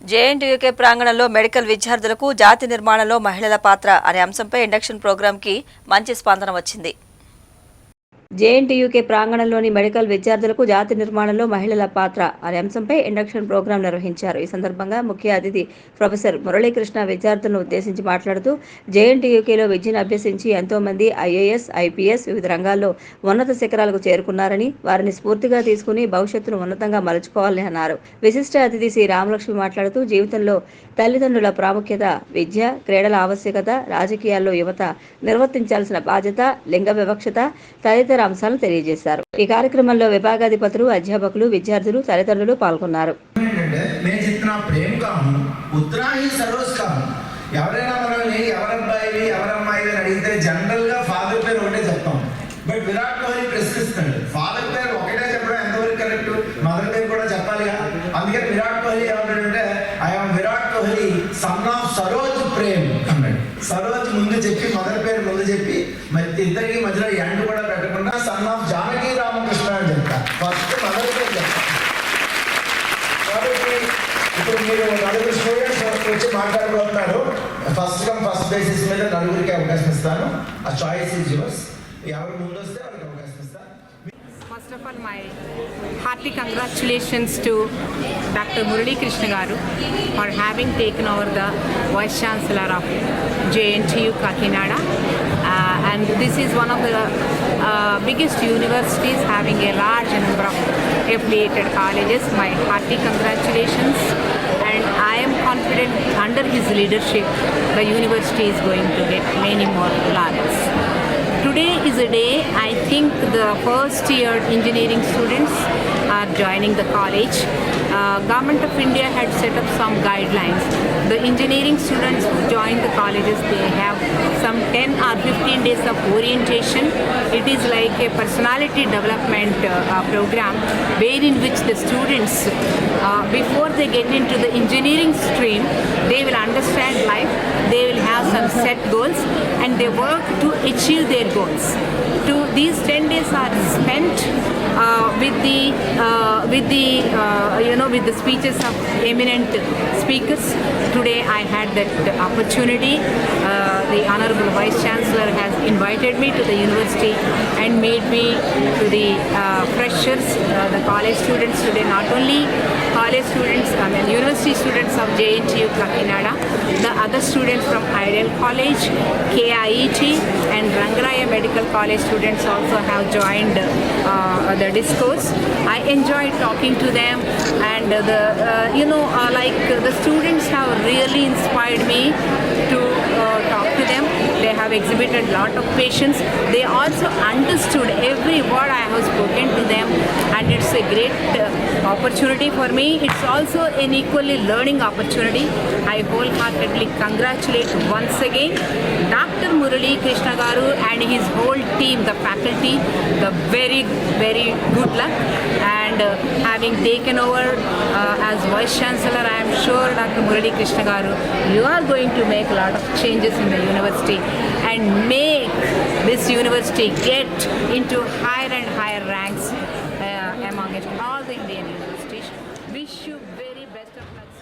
JNTUK ప్రాంగణంలో medical విద్యార్థులకు జాతి నిర్మాణంలో మహిళల పాత్ర అనే అంశంపై ఇండక్షన్ ప్రోగ్రాంకి మంచి స్పందన వచ్చింది. జేఎన్టీయూకే ప్రాంగణంలోని మెడికల్ విద్యార్థులకు జాతి నిర్మాణంలో మహిళల పాత్ర అనే అంశంపై ఇండక్షన్ ప్రోగ్రాం నిర్వహించారు. ఈ సందర్భంగా ముఖ్య అతిథి ప్రొఫెసర్ మురళీకృష్ణ విద్యార్థులను ఉద్దేశించి మాట్లాడుతూ జేఎన్టీయూకేలో విద్యను అభ్యసించి ఎంతోమంది ఐఏఎస్ ఐపీఎస్ వివిధ రంగాల్లో ఉన్నత శిఖరాలకు చేరుకున్నారని వారిని స్ఫూర్తిగా తీసుకుని భవిష్యత్తును ఉన్నతంగా మలుచుకోవాలని అన్నారు. విశిష్ట అతిథి శ్రీ రామలక్ష్మి మాట్లాడుతూ జీవితంలో తల్లిదండ్రుల ప్రాముఖ్యత విద్య క్రీడల ఆవశ్యకత రాజకీయాల్లో యువత నిర్వర్తించాల్సిన బాధ్యత లింగ వివక్షత తదితర అంశాలను తెలియజేశారు. ఈ కార్యక్రమంలో విభాగాధిపతులు అధ్యాపకులు విద్యార్థులు తల్లిదండ్రులు పాల్గొన్నారు. ఎవరైనా మనల్ని అని అడిగితే జనరల్గా ఫాదర్ పేరు ఒకటే చెప్తాం. బట్ విరాట్ కోహ్లీ ఫాదర్ పేరు ఒకటే చెప్పడం ఎంతవరకు కరెక్ట్ మదర్ పేరు కూడా చెప్పాలిగా? అందుకని విరాట్ కోహ్లీ ఏమంటాడంటే I'm Virat Kohli son of Saroj Prem అన్నాడు. సరోజ్ ముందు చెప్పి మదర్ పేరు ముందు చెప్పి మరి ఇద్దరికి మధ్యలో ఎండ్ కూడా సన్ ఆఫ్ జానకి రామకృష్ణ అని చెప్తా ఫస్ట్ మదర్కే చెప్తా కాబట్టి ఇప్పుడు మీరు నలుగురు స్టూడెంట్స్ వచ్చి మాట్లాడుకుంటున్నారు ఫస్ట్ కమ్ ఫస్ట్ బేసిస్ మీద నలుగురికి అవకాశం ఇస్తాను. ఆ చాయిస్ ఈజ్ యువర్స్ ఎవరు ముందు వస్తే వాళ్ళకి అవకాశం ఇస్తాను first of all my hearty congratulations to doctor Muralikrishna garu for having taken over the vice chancellor of JNTU Kakinada and this is one of the uh, biggest universities having a large number of affiliated colleges. My hearty congratulations. And I am confident under his leadership, the university is going to get many more laurels. Today is a day I think the first year engineering students are joining the college. Uh, Government of India had set up some guidelines. The engineering students who join the colleges they have some 10 or 15 days of orientation. It is like a personality development uh, uh, program wherein which the students uh, before they get into the engineering stream they will understand life they will have some set goals and they work to achieve their goals to these 10 days are spent uh, with the uh, with the uh, you know with the speeches of eminent speakers. Today i had that opportunity. Uh, the honorable vice chancellor has invited me to the university and made me to the uh, freshers uh, the college students today. Not only college students i mean university students of jntu kakinada the other students from ideal college kiet and rangaraya medical college students also have joined uh, the discourse i enjoyed talking to them and the uh, you know uh, like the students have really inspired me to uh, talk to them. They have exhibited lot of patience they also understood every word i have spoken to them and it's a great uh, opportunity for me. It's also an equally learning opportunity. I wholeheartedly congratulate once again dr murali krishna garu and his whole team the faculty the very very good luck. And uh, having taken over uh, as vice chancellor i am sure dr murali krishna garu you are going to make a lot of changes in the university and make this university get into higher and wish you very best of luck.